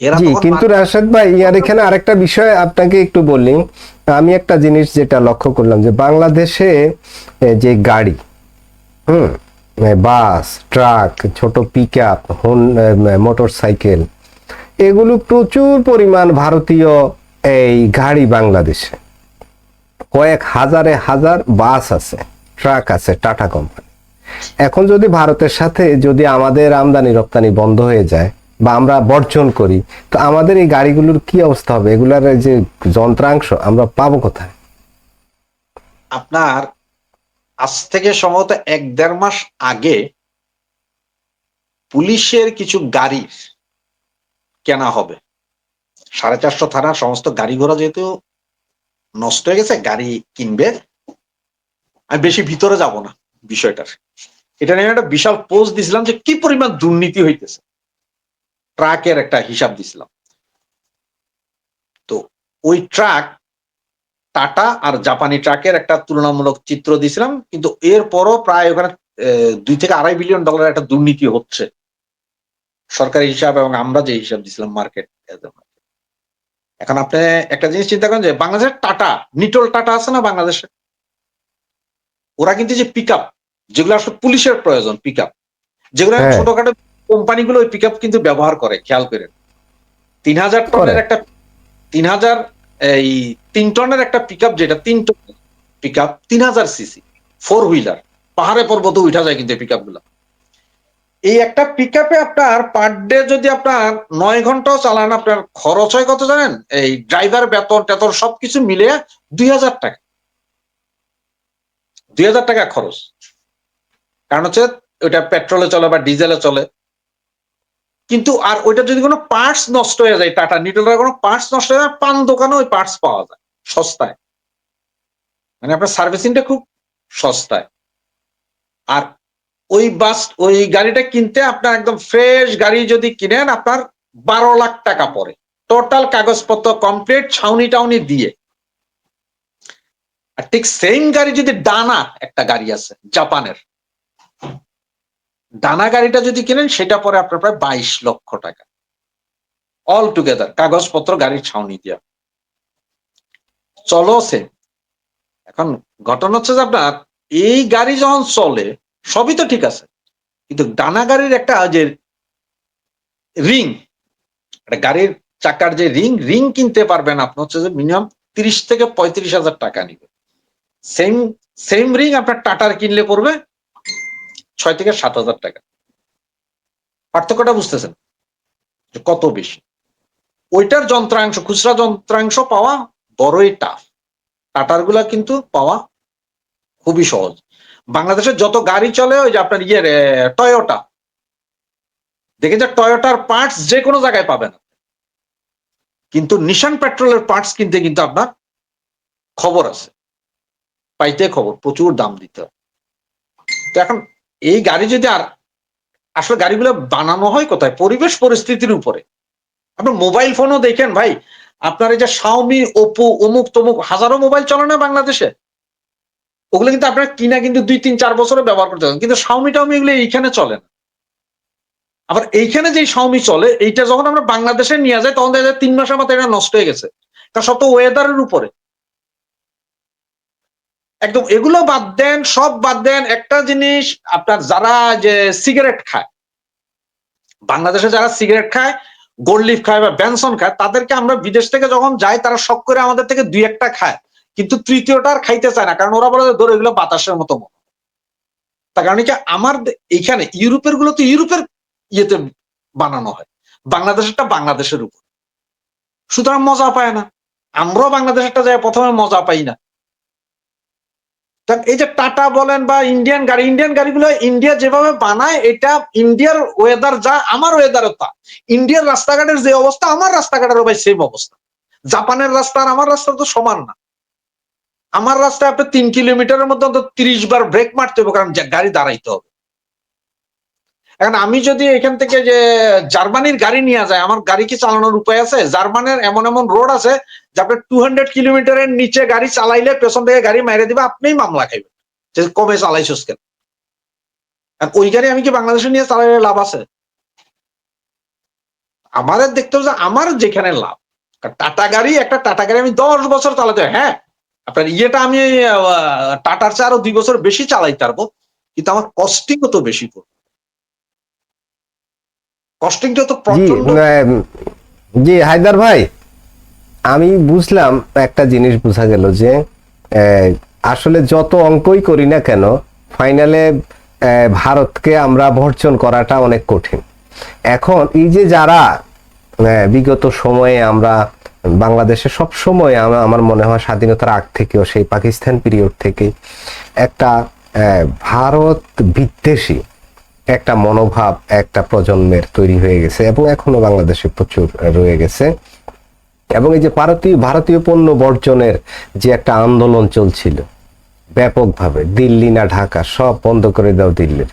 জি কিন্তু রাশেদ ভাই ইয়ার এখানে আরেকটা বিষয় আপনাকে একটু বললি আমি একটা জিনিস যেটা লক্ষ্য করলাম যে বাংলাদেশে যে গাড়ি হুম বাস ট্রাক ছোট পিক আপ মোটর সাইকেল এগুলো প্রচুর পরিমাণ ভারতীয় এই গাড়ি বাংলাদেশে। কয়েক হাজারে হাজার বাস আছে ট্রাক আছে টাটা কোম্পানি। এখন যদি ভারতের সাথে যদি আমাদের আমদানি রপ্তানি বন্ধ হয়ে যায় বা আমরা বর্জন করি, তো আমাদের এই গাড়িগুলোর কি অবস্থা হবে? এগুলার যে যন্ত্রাংশ আমরা পাবো কোথায়? আপনার আজ থেকে সম্ভবত এক দেড় মাস আগে পুলিশের কিছু গাড়ির কেনা হবে। সাড়ে চারশো থানার সমস্ত গাড়ি ঘোড়া যেহেতু নষ্ট হয়ে গেছে, গাড়ি কিনবে, আমি বেশি ভিতরে যাব না বিষয়টার। এটা নিয়ে একটা বিশাল পোস্ট দিছিলাম যে কি পরিমাণ দুর্নীতি হইতেছে। ট্রাকের একটা হিসাব দিছিলাম। তো ওই ট্রাক টাটা আর জাপানি ট্রাকের একটা তুলনামূলক চিত্র দিয়েছিলাম কিন্তু এরপরও প্রায় ওখানে দুই থেকে আড়াই বিলিয়ন ডলার একটা দুর্নীতি হচ্ছে। সরকারি হিসাব এবং আমরা যে হিসাব দিছিলাম মার্কেট এখন আপনি একটা জিনিস চিন্তা করেন যে বাংলাদেশের টাটা নিটল টাটা আছে না বাংলাদেশে? ওরা কিন্তু যে পিক আপ যেগুলো আসলে পুলিশের প্রয়োজন পিক আপ যেগুলো হ্যাঁ। ছোটখাটো কোম্পানিগুলো ওই পিক আপ কিন্তু ব্যবহার করে খেয়াল করেন। তিন হাজার টনের একটা তিন হাজার এই তিন টনের একটা পিক যেটা তিন টন পিক আপ তিন হাজার সিসি ফোর হুইলার পাহাড়ে পর্বতে উঠা যায় কিন্তু পিকগুলা এই একটা পিক আপনার পার ডে যদি আপনার নয় ঘন্টাও চালান আপনার খরচ হয় কত জানেন? এই ড্রাইভার বেতন টেতন সবকিছু মিলে দুই হাজার টাকা। দুই হাজার টাকা খরচ। কারণ হচ্ছে ওটা পেট্রোলে চলে বা ডিজেলে চলে। কিন্তু আর ওইটা যদি কোনো পার্টস নষ্ট হয়ে যায়, টাটা নিটলের কোনো পার্টস নষ্ট হয়ে যায় পান দোকানে ওই পার্টস পাওয়া যায়, সস্তায়। মানে আপনার সার্ভিসিংটা খুব সস্তায়। আর ওই বাস, ওই গাড়িটা কিনতে আপনার একদম ফ্রেশ গাড়ি যদি কিনেন, আপনার বারো লাখ টাকা পড়ে। টোটাল কাগজপত্র কমপ্লিট ছাউনি টাউনি দিয়ে। আর ঠিক সেম গাড়ি যদি ডানা একটা গাড়ি আছে, জাপানের। ডানা গাড়িটা যদি কিনেন, সেটা পরে আপনার প্রায় বাইশ লক্ষ টাকা। অল টুগেদার কাগজপত্র, গাড়ির ছাউনি দিয়া। চলো সে এখন ঘটনা হচ্ছে যে আপনার, এই গাড়ি যখন চলে, সবই তো ঠিক আছে। কিন্তু ডানা গাড়ির একটা যে রিং গাড়ির চাকার যে রিং রিং কিনতে পারবেন আপনি হচ্ছে যে মিনিমাম তিরিশ থেকে পঁয়ত্রিশ হাজার টাকা নিবে। সেম সেম রিং আপনার টাটার কিনলে পড়বে ছয় থেকে সাত হাজার টাকা। পার্থক্যটা বুঝতেছেন? কত বেশি? ওইটার যন্ত্রাংশ, খুচরা যন্ত্রাংশ পাওয়া বড়ই টাফ টাটারগুলা কিন্তু পাওয়া খুবই সহজ। বাংলাদেশের যত গাড়ি চলে, ওই যে আপনার ইয়ের টয়োটা দেখেন যে টয়োটার পার্টস যে কোনো জায়গায় পাবেন কিন্তু নিশান পেট্রোলের পার্টস কিনতে কিন্তু আপনার খবর আছে। পাইতে খবর, প্রচুর দাম দিতে হয় তো এখন এই গাড়ি যদি আর, আসলে গাড়িগুলো বানানো হয় কোথায়? পরিবেশ পরিস্থিতির উপরে। আপনার মোবাইল ফোনও দেখেন ভাই, আপনার এই যে শাওমি ওপো অমুক তমুক, হাজারো মোবাইল চলে না বাংলাদেশে? ওগুলো কিন্তু আপনার কিনা কিন্তু দুই, তিন, চার বছরে ব্যবহার করতে পারেন। কিন্তু শাওমি টাওমি এগুলো এইখানে চলে না। আবার এইখানে যে শাওমি চলে, এইটা যখন আমরা বাংলাদেশে নিয়ে যাই, তখন দেখা যায় তিন মাসের মতো এটা নষ্ট হয়ে গেছে। কারণ সব তো ওয়েদারের উপরে। একদম এগুলো বাদ দেন, সব বাদ দেন। একটা জিনিস, আপনার যারা যে সিগারেট খায়, বাংলাদেশে যারা সিগারেট খায় গোল্ড খায় বা ব্যানসন খায়, তাদেরকে আমরা বিদেশ থেকে যখন যাই, তারা শখ করে আমাদের থেকে দুই একটা খায়। কিন্তু তৃতীয়টা আর খাইতে চায় না, কারণ ওরা বলে ধরো এগুলো বাতাসের মতো মনে। তার কারণ কি, আমার এখানে ইউরোপেরগুলো তো ইউরোপের ইয়েতে বানানো হয়। বাংলাদেশেরটা বাংলাদেশের উপর। সুতরাং মজা পায় না। আমরাও বাংলাদেশেরটা যায় প্রথমে মজা পাই না। এই যে টাটা বলেন বা ইন্ডিয়ান গাড়ি ইন্ডিয়ান গাড়িগুলো ইন্ডিয়া যেভাবে বানায়, এটা ইন্ডিয়ার ওয়েদার যা, আমার ওয়েদারও তা। ইন্ডিয়ার রাস্তাঘাটের যে অবস্থা, আমার রাস্তাঘাটের ভাই সেম অবস্থা। জাপানের রাস্তা আর আমার রাস্তা তো সমান না। আমার রাস্তায় আপনি তিন কিলোমিটারের মধ্যে অন্তত তিরিশ বার ব্রেক মারতে হবে, কারণ গাড়ি দাঁড়াইতে হবে। এখন আমি যদি এখান থেকে যে জার্মানির গাড়ি নিয়ে যায় আমার গাড়ি কি চালানোর উপায় আছে? জার্মানের এমন এমন রোড আছে যে আপনি টু হান্ড্রেড কিলোমিটারের নিচে গাড়ি চালাইলে পেছন থেকে গাড়ি মেরে দিবে আপনিই মামলা খাইবেন। যে কমে চালাইছস কেন? ওই গাড়ি আমি কি বাংলাদেশে নিয়ে চালাইলে লাভ আছে? আমাদের দেখতে হবে যে আমার যেখানে লাভ। টাটা গাড়ি একটা টাটা গাড়ি আমি দশ বছর চালাতে হয়, আপনার ইয়েটা আমি টাটার চেয়ে আরও দুই বছর বেশি চালাইতে পারব কিন্তু আমার কস্টিংও তো বেশি পড়বে। কস্টিংটা তো জি প্রচণ্ড জি হায়দার ভাই আমি বুঝলাম একটা জিনিস বোঝা গেল যে আসলে যত অঙ্কই করি না কেন ফাইনালে ভারতকে আমরা ভর্জন করাটা অনেক কঠিন। এখন এই যে যারা বিগত সময়ে আমরা বাংলাদেশে সব সময় আমার মনে হয় স্বাধীনতার আগ থেকেও সেই পাকিস্তান পিরিয়ড থেকে একটা আহ, ভারত বিদ্বেষী একটা মনোভাব, একটা প্রজন্মের তৈরি হয়ে গেছে এবং এখনও বাংলাদেশে প্রচুর রয়ে গেছে। এবং এই যে ভারতীয় ভারতীয় পণ্য বর্জনের যে একটা আন্দোলন চলছিল, ব্যাপকভাবে, দিল্লি না ঢাকা, সব বন্ধ করে দাও দিল্লির।